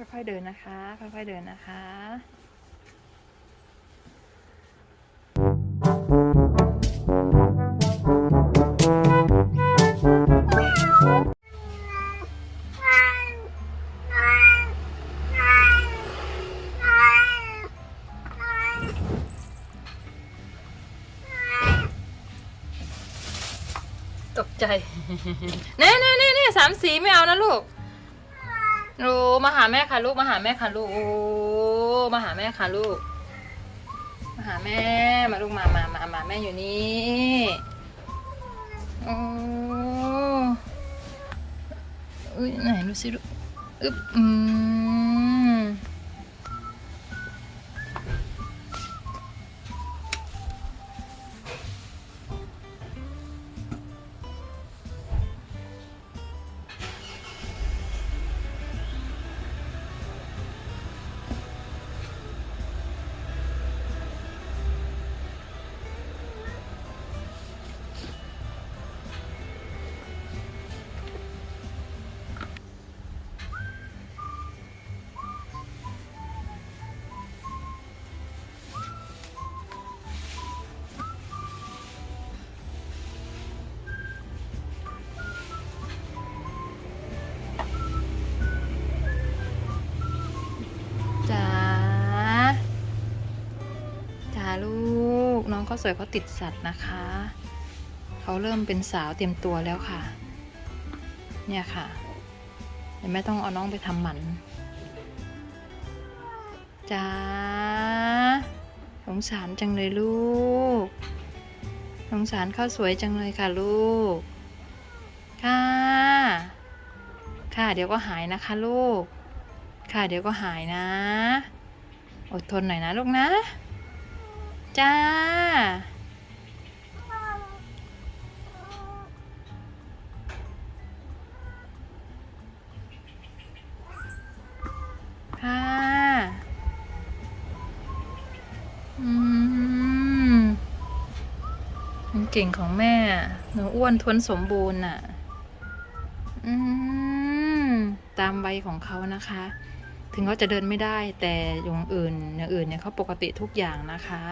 ค่อยๆเดินนะคะ ค่อยๆเดินนะคะตกใจเน่เน่เน่เน่สามสีไม่เอานะลูก โอ้มาหาแม่ค่ะลูกมาหาแม่ค่ะลูกโอ้มาหาแม่ค่ะลูก มาหาแม่มาลูกมามามามาแม่อยู่นี่โอ้ยไหนดูสิลูกอึบอืม ขาสวยเขาติดสัตว์นะคะ เขาเริ่มเป็นสาวเตรียมตัวแล้วค่ะ เนี่ยค่ะเดี๋ยวแม่ต้องเอาน้องไปทำหมันจ๋าสงสารจังเลยลูก สงสารข้าวสวยจังเลยค่ะลูก ค่ะ ค่ะเดี๋ยวก็หายนะคะลูก ค่ะเดี๋ยวก็หายนะ อดทนหน่อยนะลูกนะ จ้า ค่ะอืมมันเก่งของแม่ หนูอ้วนทวนสมบูรณ์น่ะ อืม ตามวัยของเขานะคะ ถึงเขาจะเดินไม่ได้แต่อย่างอื่นอย่างอื่นเนี่ยเขาปกติทุกอย่างนะคะ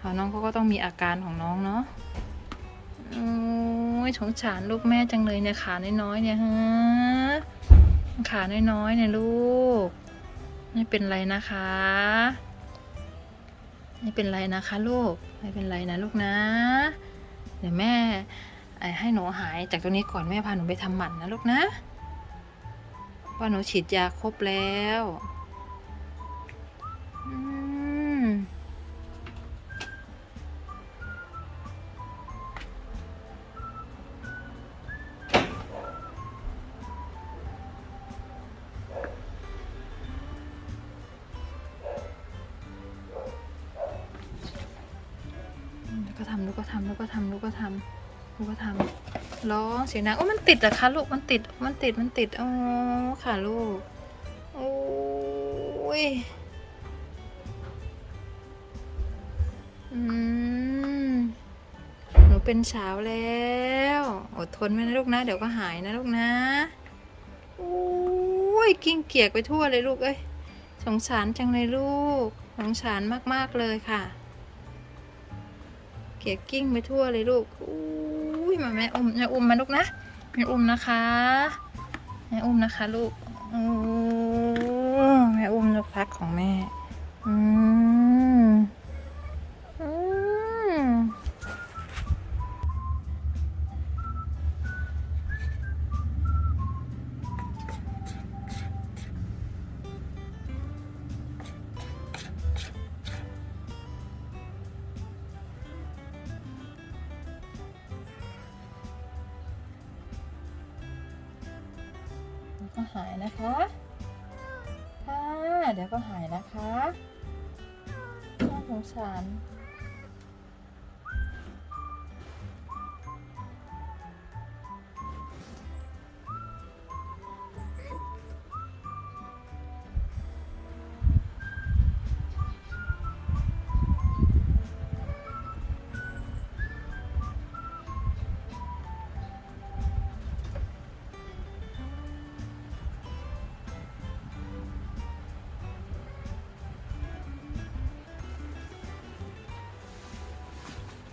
เขาน้องเขาก็ต้องมีอาการของน้องเนาะโอ้ยสงสารลูกแม่จังเลยเนี่ยขาน้อยๆเนี่ยฮะขาน้อยๆเนี่ยลูก ไม่เป็นไรนะคะ ไม่เป็นไรนะคะลูก ไม่เป็นไรนะลูกนะ เดี๋ยวแม่ไอ้ให้หนูหายจากตรงนี้ก่อนแม่พาหนูไปทำหมันนะลูกนะว่าหนูฉีดยาครบแล้ว ล้วก็ทำแล้วก็ทำแล้วก็ทำร้องเสียงดังโอ้มันติดอะคะลูกมันติดมันติดมันติดอ๋อค่ะลูกโอ้ยอืมหนูเป็นสาวแล้วอดทนไว้นะลูกนะ เดี๋ยวก็หายนะลูกนะโอ้ยกิ้งเกียกไปทั่วเลยลูกเอ้ยสงสารจังเลยลูก สงสารมากๆเลยค่ะ เกียกกิ้งไปทั่วเลยลูกอุ้ยมาแม่อุ้มแม่อุ้มมาลูกนะแม่อุ้มนะคะแม่อุ้มนะคะลูกโอ้แม่อุ้มลูกพักของแม่ อืม ก็หายนะคะค่ะเดี๋ยวก็หายนะคะน่าสงสาร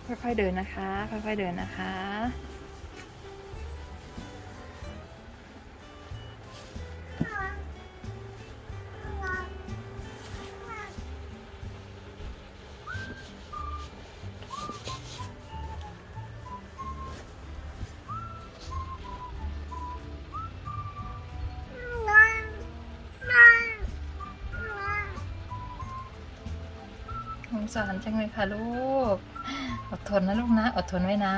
ค่อยๆเดินนะคะ ค่อยๆเดินนะคะ สารจังเลยค่ะลูก อดทนนะลูกนะ อดทนไว้นะ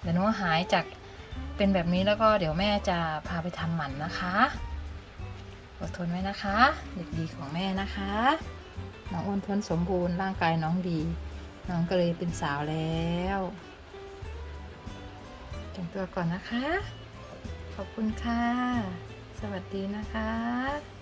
เดี๋ยวหนูหายจากเป็นแบบนี้แล้วก็เดี๋ยวแม่จะพาไปทำหมันนะคะ อดทนไว้นะคะ เด็กดีของแม่นะคะ น้องอ้วนทนสมบูรณ์ร่างกายน้องดี น้องก็เลยเป็นสาวแล้วแต่งตัวก่อนนะคะ ขอบคุณค่ะ สวัสดีนะคะ